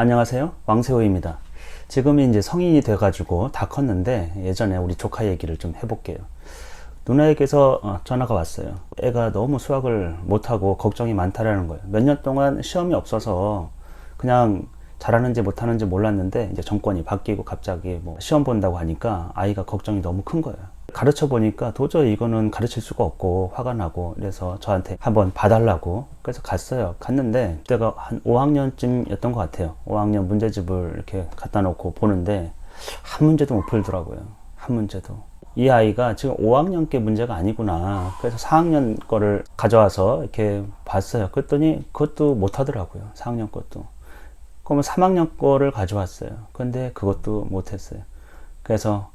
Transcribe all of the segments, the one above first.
안녕하세요. 왕세호입니다. 지금이 이제 성인이 돼가지고 다 컸는데 예전에 우리 조카 얘기를 좀 해볼게요. 누나에게서 어, 전화가 왔어요. 애가 너무 수학을 못하고 걱정이 많다라는 거예요. 몇 년 동안 시험이 없어서 그냥 잘하는지 못하는지 몰랐는데 이제 정권이 바뀌고 갑자기 뭐 시험 본다고 하니까 아이가 걱정이 너무 큰 거예요. 가르쳐 보니까 도저히 이거는 가르칠 수가 없고 화가 나고 그래서 저한테 한번 봐달라고 그래서 갔어요. 갔는데 그때가 한 5학년쯤이었던 것 같아요. 5학년 문제집을 이렇게 갖다 놓고 보는데 한 문제도 못 풀더라고요. 한 문제도. 이 아이가 지금 5학년 게 문제가 아니구나. 그래서 4학년 거를 가져와서 이렇게 봤어요. 그랬더니 그것도 못 하더라고요. 4학년 것도. 그러면 3학년 거를 가져왔어요. 근데 그것도 못 했어요. 그래서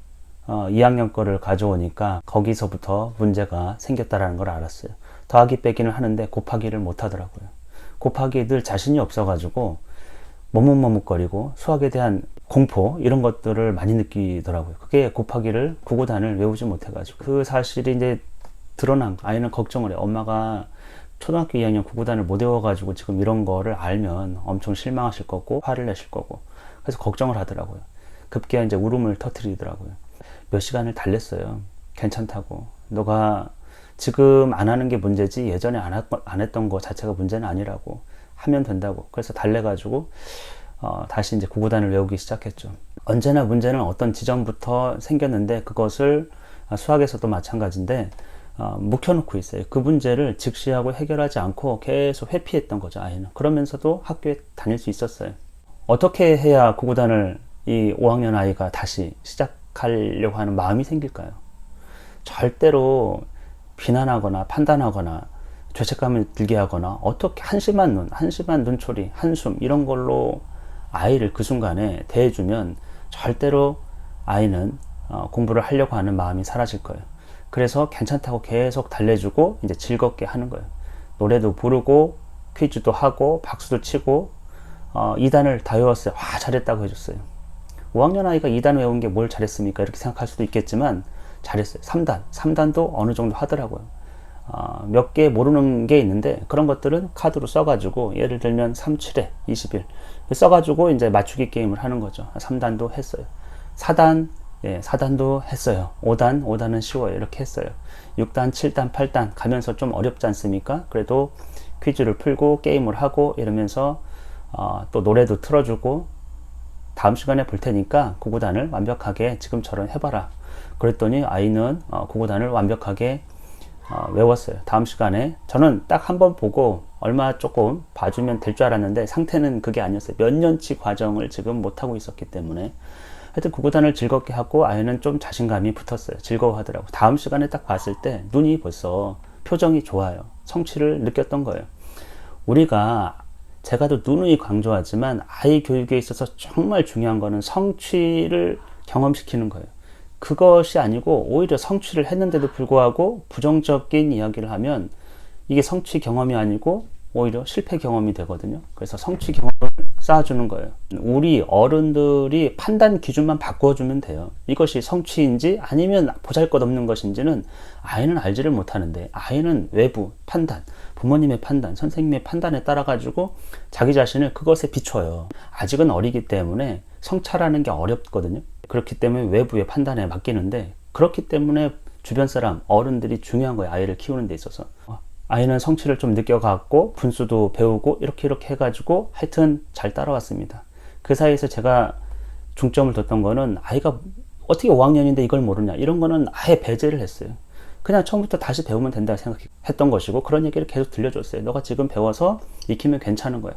어, 2학년 거를 가져오니까 거기서부터 문제가 생겼다라는 걸 알았어요. 더하기 빼기는 하는데 곱하기를 못 하더라고요. 곱하기에 늘 자신이 없어가지고 머뭇머뭇거리고 수학에 대한 공포 이런 것들을 많이 느끼더라고요. 그게 곱하기를 구구단을 외우지 못해가지고 그 사실이 이제 드러난 거. 아이는 걱정을 해. 엄마가 초등학교 2학년 구구단을 못 외워가지고 지금 이런 거를 알면 엄청 실망하실 거고 화를 내실 거고 그래서 걱정을 하더라고요. 급기야 이제 울음을 터뜨리더라고요. 몇 시간을 달랬어요. 괜찮다고. 너가 지금 안 하는 게 문제지 예전에 안, 하, 안 했던 거 자체가 문제는 아니라고 하면 된다고. 그래서 달래가지고 어, 다시 이제 구구단을 외우기 시작했죠. 언제나 문제는 어떤 지점부터 생겼는데 그것을 아, 수학에서도 마찬가지인데 어, 묵혀놓고 있어요. 그 문제를 직시하고 해결하지 않고 계속 회피했던 거죠, 아이는. 그러면서도 학교에 다닐 수 있었어요. 어떻게 해야 구구단을 이 5학년 아이가 다시 시작 하려고 하는 마음이 생길까요? 절대로 비난하거나 판단하거나 죄책감을 들게 하거나 어떻게 한심한 눈, 한심한 눈초리, 한숨 이런 걸로 아이를 그 순간에 대해주면 절대로 아이는 어, 공부를 하려고 하는 마음이 사라질 거예요. 그래서 괜찮다고 계속 달래주고 이제 즐겁게 하는 거예요. 노래도 부르고 퀴즈도 하고 박수도 치고 어, 2단을 다 외웠어요. 와 잘했다고 해줬어요. 5학년 아이가 2단 외운 게 뭘 잘했습니까? 이렇게 생각할 수도 있겠지만 잘했어요. 3단, 3단도 어느 정도 하더라고요. 어, 몇개 모르는 게 있는데 그런 것들은 카드로 써가지고 예를 들면 3, 7에 21 써가지고 이제 맞추기 게임을 하는 거죠. 3단도 했어요. 4단, 예, 4단도 했어요. 5단, 5단은 쉬워요. 이렇게 했어요. 6단, 7단, 8단 가면서 좀 어렵지 않습니까? 그래도 퀴즈를 풀고 게임을 하고 이러면서 어, 또 노래도 틀어주고 다음 시간에 볼 테니까 구구단을 완벽하게 지금처럼 해봐라. 그랬더니 아이는 어, 구구단을 완벽하게 어, 외웠어요. 다음 시간에 저는 딱 한 번 보고 얼마 조금 봐주면 될 줄 알았는데 상태는 그게 아니었어요. 몇 년치 과정을 지금 못하고 있었기 때문에 하여튼 구구단을 즐겁게 하고 아이는 좀 자신감이 붙었어요. 즐거워하더라고. 다음 시간에 딱 봤을 때 눈이 벌써 표정이 좋아요. 성취를 느꼈던 거예요. 우리가 제가 또 누누이 강조하지만 아이 교육에 있어서 정말 중요한 거는 성취를 경험시키는 거예요. 그것이 아니고 오히려 성취를 했는데도 불구하고 부정적인 이야기를 하면 이게 성취 경험이 아니고 오히려 실패 경험이 되거든요. 그래서 성취 경험을 쌓아주는 거예요. 우리 어른들이 판단 기준만 바꿔주면 돼요. 이것이 성취인지 아니면 보잘 것 없는 것인지는 아이는 알지를 못하는데 아이는 외부 판단, 부모님의 판단, 선생님의 판단에 따라 가지고 자기 자신을 그것에 비춰요. 아직은 어리기 때문에 성찰하는 게 어렵거든요. 그렇기 때문에 외부의 판단에 맡기는데 그렇기 때문에 주변 사람, 어른들이 중요한 거예요. 아이를 키우는 데 있어서. 아이는 성취를 좀 느껴갖고 분수도 배우고 이렇게 이렇게 해가지고 하여튼 잘 따라왔습니다. 그 사이에서 제가 중점을 뒀던 거는 아이가 어떻게 5학년인데 이걸 모르냐 이런 거는 아예 배제를 했어요. 그냥 처음부터 다시 배우면 된다 생각했던 것이고 그런 얘기를 계속 들려줬어요. 너가 지금 배워서 익히면 괜찮은 거야.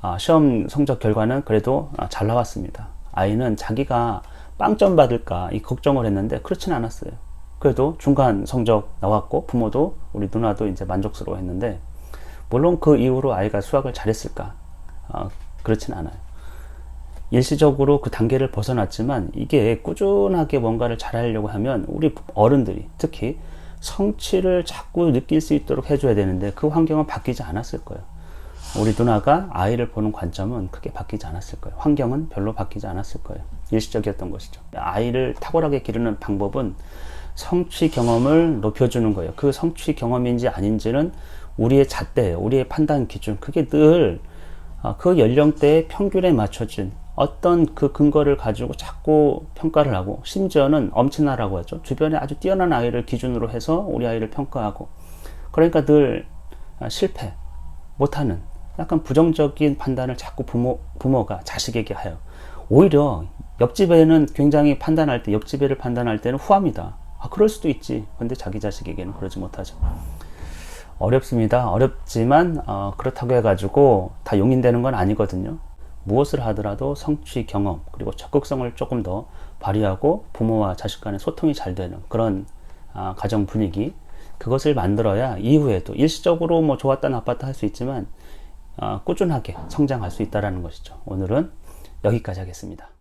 아, 시험 성적 결과는 그래도 아, 잘 나왔습니다. 아이는 자기가 빵점 받을까 이 걱정을 했는데 그렇지는 않았어요. 그래도 중간 성적 나왔고 부모도 우리 누나도 이제 만족스러워 했는데 물론 그 이후로 아이가 수학을 잘했을까? 어, 그렇진 않아요. 일시적으로 그 단계를 벗어났지만 이게 꾸준하게 뭔가를 잘하려고 하면 우리 어른들이 특히 성취를 자꾸 느낄 수 있도록 해줘야 되는데 그 환경은 바뀌지 않았을 거예요. 우리 누나가 아이를 보는 관점은 크게 바뀌지 않았을 거예요. 환경은 별로 바뀌지 않았을 거예요. 일시적이었던 것이죠. 아이를 탁월하게 기르는 방법은 성취 경험을 높여주는 거예요. 그 성취 경험인지 아닌지는 우리의 잣대예요. 우리의 판단 기준. 그게 늘 아, 그 연령대의 평균에 맞춰진 어떤 그 근거를 가지고 자꾸 평가를 하고 심지어는 엄친아라고 하죠. 주변에 아주 뛰어난 아이를 기준으로 해서 우리 아이를 평가하고 그러니까 늘 아, 실패 못하는 약간 부정적인 판단을 자꾸 부모, 부모가 자식에게 하여 오히려 옆집 애는 굉장히 판단할 때 옆집 애를 판단할 때는 후합니다. 아 그럴 수도 있지. 근데 자기 자식에게는 그러지 못하죠. 어렵습니다. 어렵지만 어, 그렇다고 해가지고 다 용인되는 건 아니거든요. 무엇을 하더라도 성취 경험 그리고 적극성을 조금 더 발휘하고 부모와 자식 간의 소통이 잘 되는 그런 아, 가정 분위기 그것을 만들어야 이후에도 일시적으로 뭐 좋았다 나빴다 할 수 있지만 아, 꾸준하게 성장할 수 있다라는 것이죠. 오늘은 여기까지 하겠습니다.